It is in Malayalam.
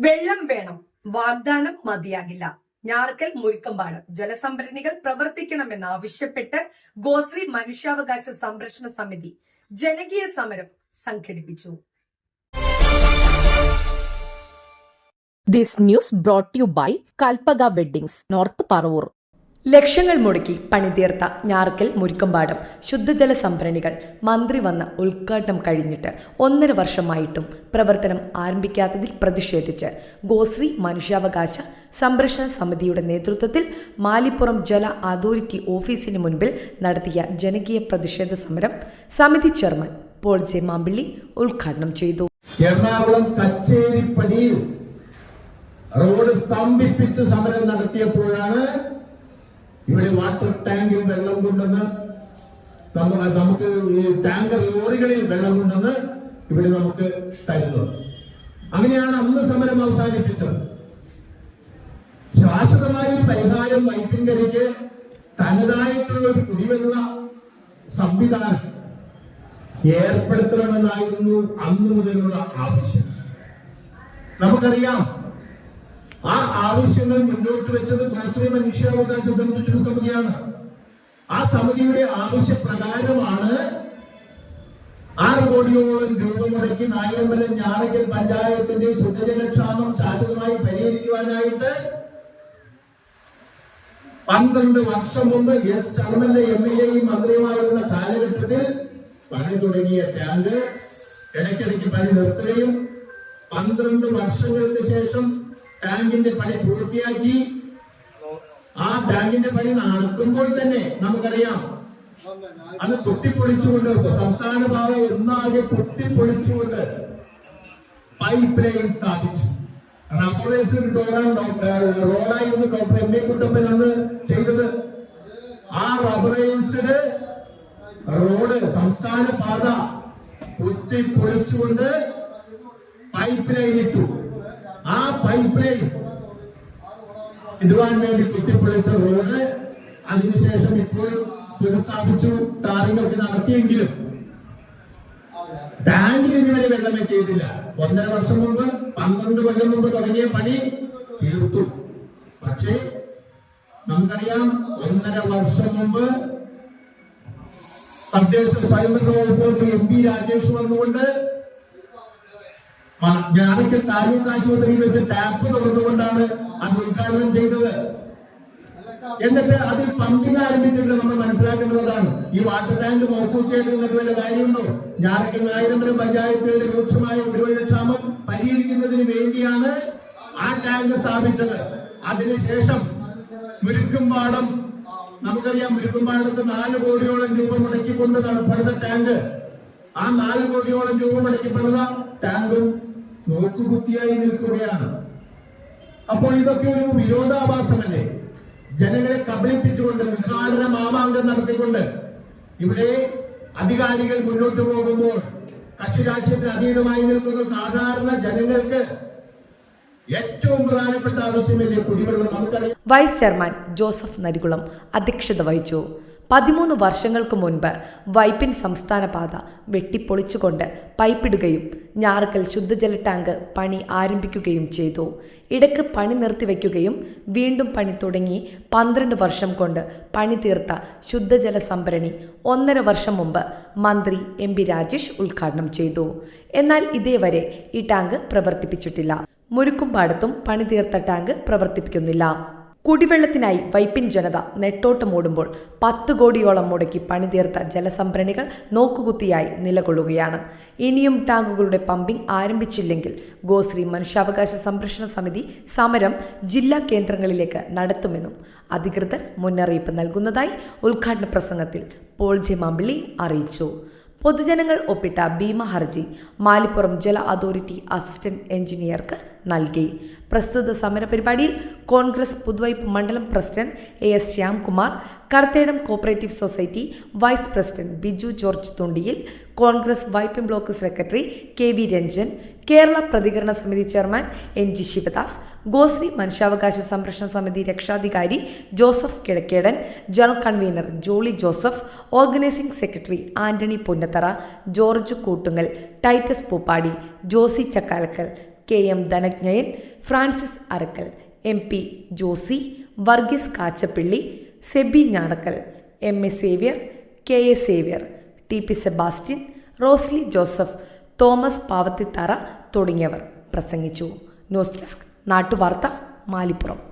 വെള്ളം വേണം. വാഗ്ദാനം മതിയാകില്ല. ഞാർക്കൽ മുരിക്കമ്പാട്. ജലസംഭരണികൾ പ്രവർത്തിക്കണമെന്ന് ആവശ്യപ്പെട്ട് ഗോശ്രീ മനുഷ്യാവകാശ സംരക്ഷണ സമിതി ജനകീയ സമരം സംഘടിപ്പിച്ചു. This news brought you by by Kalpaga north Paravur. ലക്ഷങ്ങൾ മുടക്കി പണിതീർത്ത ഞാർക്കൽ മുരിക്കമ്പാടം ശുദ്ധജല സംഭരണികൾ മന്ത്രി വന്ന ഉദ്ഘാടനം കഴിഞ്ഞിട്ട് ഒന്നര വർഷമായിട്ടും പ്രവർത്തനം ആരംഭിക്കാത്തതിൽ പ്രതിഷേധിച്ച് ഗോശ്രീ മനുഷ്യാവകാശ സംരക്ഷണ സമിതിയുടെ നേതൃത്വത്തിൽ മാലിപ്പുറം ജല അതോറിറ്റി ഓഫീസിന് മുൻപിൽ നടത്തിയ ജനകീയ പ്രതിഷേധ സമരം സമിതി ചെയർമാൻ പോൾ ജെ മാമ്പിള്ളി ഉദ്ഘാടനം ചെയ്തു. റോഡ് സ്തംഭിപ്പിച്ച് സമരം നടത്തിയപ്പോഴാണ് ഇവിടെ വാട്ടർ ടാങ്കിൽ വെള്ളം കൊണ്ടുവന്ന് നമ്മ- നമുക്ക് ഈ ടാങ്കർ ലോറികളിൽ വെള്ളം കൊണ്ടുവന്ന് ഇവിടെ നമുക്ക് തരുന്നത് അങ്ങനെയാണ് അന്ന് സമരം അവസാനിപ്പിച്ചത്. ശാശ്വതമായ പരിഹാരം വൈപ്പിൻകരയ്ക്ക് തനതായിട്ടുള്ള ഒരു കുടിവെള്ള സംവിധാനം ഏർപ്പെടുത്തണമെന്നായിരുന്നു അന്ന് മുതലുള്ള ആവശ്യം. നമുക്കറിയാം ആ ആവശ്യങ്ങൾ മുന്നോട്ട് വെച്ചത് ഗോശ്രീ മനുഷ്യാവകാശ സംരക്ഷണ സമിതിയാണ്. ആ സമിതിയുടെ ആവശ്യപ്രകാരമാണ് ആറ് കോടിയോളം രൂപ മുടക്കി നായകമ്പലം ഞാറയ്ക്കൽ പഞ്ചായത്തിന്റെ ശുദ്ധജലക്ഷാമം ശാശ്വതമായി പരിഹരിക്കുവാനായിട്ട് പന്ത്രണ്ട് വർഷം മുമ്പ് എസ് ശർമ്മന്റെ എം എൽ എയും മന്ത്രിയുമായിരുന്ന കാലഘട്ടത്തിൽ പണി തുടങ്ങിയ ടാങ്ക് ഇടയ്ക്കിടയ്ക്ക് പണി നിർത്തുകയും പന്ത്രണ്ട് വർഷങ്ങൾക്ക് ശേഷം ടാങ്കിന്റെ പണി പൂർത്തിയാക്കി. ആ ടാങ്കിന്റെ പണി നടക്കുമ്പോൾ തന്നെ നമുക്കറിയാം. അത് പൊട്ടിപ്പൊളിച്ചുകൊണ്ട് സംസ്ഥാന പാത ഒന്നാകെ പൊട്ടിപ്പൊളിച്ചുകൊണ്ട് പൈപ്പ് ലൈൻ സ്ഥാപിച്ചു. റോഡായിരുന്നു ഡോക്ടർ എം എ കുട്ടപ്പൻ അന്ന് ചെയ്തത്. ആ റബ്ബറൈസ്ഡ് റോഡ് സംസ്ഥാന പാത പൊട്ടിപ്പൊളിച്ചുകൊണ്ട് പൈപ്പ് ലൈൻ ഇട്ടു. ഇടുവാൻ വേണ്ടി കുത്തിപ്പൊളിച്ച റോഡ്? അതിനുശേഷം ഇപ്പോൾ പുനഃസ്ഥാപിച്ചു ടാറിംഗ് ഒക്കെ നടത്തിയെങ്കിലും ടാങ്കിൽ ഇതുവരെ വെള്ളം എത്തിയിട്ടില്ല. ഒന്നര വർഷം മുമ്പ് പന്ത്രണ്ട് കൊല്ലം മുമ്പ് തുടങ്ങിയ പണി തീർത്തു. പക്ഷേ നമുക്കറിയാം ഒന്നര വർഷം മുമ്പ് തദ്ദേശ സ്വയംഭരണ വകുപ്പ് എം പി രാജേഷ് വന്നുകൊണ്ട് ഞാനൊക്കെ താലൂക്ക് ആശുപത്രിയിൽ വെച്ച് ടാപ്പ് തുറന്നുകൊണ്ടാണ് അത് ഉദ്ഘാടനം ചെയ്തത്. എന്നിട്ട് അതിൽ പമ്പിങ് ആരംഭിച്ചിട്ട് നമ്മൾ മനസ്സിലാക്കേണ്ടതാണ്. ഈ വാട്ടർ ടാങ്ക് നോക്കൂത്തിയായിട്ട് നിങ്ങൾക്ക് വല്ല കാര്യമുണ്ടോ? ഞാനൊക്കെ നായിരമ്പലം പഞ്ചായത്തുകളുടെ രൂക്ഷമായ കുടിവെള്ളക്ഷാമം പരിഹരിക്കുന്നതിന് വേണ്ടിയാണ് ആ ടാങ്ക് സ്ഥാപിച്ചത്. അതിനുശേഷം മുരുക്കുംപാടം നമുക്കറിയാം മുരുക്കുംപാടത്ത് നാല് കോടിയോളം രൂപ മുടക്കിക്കൊണ്ട് നടപ്പെടുന്ന ടാങ്ക്. ആ നാല് കോടിയോളം രൂപ മുടക്കി പണിത ടാങ്കും നോക്കുകുത്തിയായി നിൽക്കുകയാണ്. അപ്പോൾ ഇതൊക്കെ ഒരു വിരോധാഭാസമല്ലേ? ജനങ്ങളെ കബളിപ്പിച്ചുകൊണ്ട് ഉദ്ഘാടന മാമാങ്കം നടത്തിക്കൊണ്ട് ഇവിടെ അധികാരികൾ മുന്നോട്ട് പോകുമ്പോൾ കക്ഷി രാഷ്ട്രീയത്തിന് അതീതമായി നിൽക്കുന്ന സാധാരണ ജനങ്ങൾക്ക് ഏറ്റവും വൈസ് ചെയർമാൻ ജോസഫ് നരികുളം അധ്യക്ഷത വഹിച്ചു. പതിമൂന്ന് വർഷങ്ങൾക്ക് മുൻപ് വൈപ്പിൻ സംസ്ഥാന പാത വെട്ടിപ്പൊളിച്ചുകൊണ്ട് പൈപ്പിടുകയും ഞാറക്കൽ ശുദ്ധജല ടാങ്ക് പണി ആരംഭിക്കുകയും ചെയ്തു. ഇടയ്ക്ക് പണി നിർത്തിവെക്കുകയും വീണ്ടും പണി തുടങ്ങി പന്ത്രണ്ട് വർഷം കൊണ്ട് പണി തീർത്ത ശുദ്ധജല സംഭരണി ഒന്നര വർഷം മുമ്പ് മന്ത്രി എം പി രാജേഷ് ഉദ്ഘാടനം ചെയ്തു. എന്നാൽ ഇതേവരെ ഈ ടാങ്ക് പ്രവർത്തിപ്പിച്ചിട്ടില്ല. മുരുക്കുംപാടത്തും പണി തീർത്ത ടാങ്ക് പ്രവർത്തിപ്പിക്കുന്നില്ല. കുടിവെള്ളത്തിനായി വൈപ്പിൻ ജനത നെട്ടോട്ടമോടുമ്പോൾ പത്ത് കോടിയോളം മുടക്കി പണിതീർത്ത ജലസംഭരണികൾ നോക്കുകുത്തിയായി നിലകൊള്ളുകയാണ്. ഇനിയും ടാങ്കുകളുടെ പമ്പിംഗ് ആരംഭിച്ചില്ലെങ്കിൽ ഗോശ്രീ മനുഷ്യാവകാശ സംരക്ഷണ സമിതി സമരം ജില്ലാ കേന്ദ്രങ്ങളിലേക്ക് നടത്തുമെന്നും അധികൃതർ മുന്നറിയിപ്പ് നൽകുന്നതായി ഉദ്ഘാടന പ്രസംഗത്തിൽ പോൾ ജെ മാമ്പിള്ളി അറിയിച്ചു. പൊതുജനങ്ങൾ ഒപ്പിട്ട ഭീമ ഹർജി മാലിപ്പുറം ജല അതോറിറ്റി അസിസ്റ്റന്റ് എഞ്ചിനീയർക്ക് നൽകി. പ്രസ്തുത സമരപരിപാടിയിൽ കോൺഗ്രസ് പുതുവൈപ്പ് മണ്ഡലം president A S Shyamkumar Karthedam cooperative society vice president Biju George Thundiyil Congress Vypin block secretary K V Ranjan Kerala പ്രതികരണ സമിതി chairman N G Sivadas Goshree മനുഷ്യാവകാശ സംരക്ഷണ സമിതി രക്ഷാധികാരി Joseph Kizhakkedan general convener Jolly Joseph organising secretary Antony Punnathara George Koottungal Titus Pooppadi Josy Chakkalakkal K M Dhananjayan Francis Arakkal M P Josy Varghese Kachappilly Seby Njarakkal M A Xavier K A Xavier T P Sebastian Rosly Joseph Thomas Pavathithara തുടങ്ങിയവർ പ്രസംഗിച്ചു. ന്യൂസ് ഡെസ്ക് നാട്ടുവാർത്ത മാലിപ്പുറം.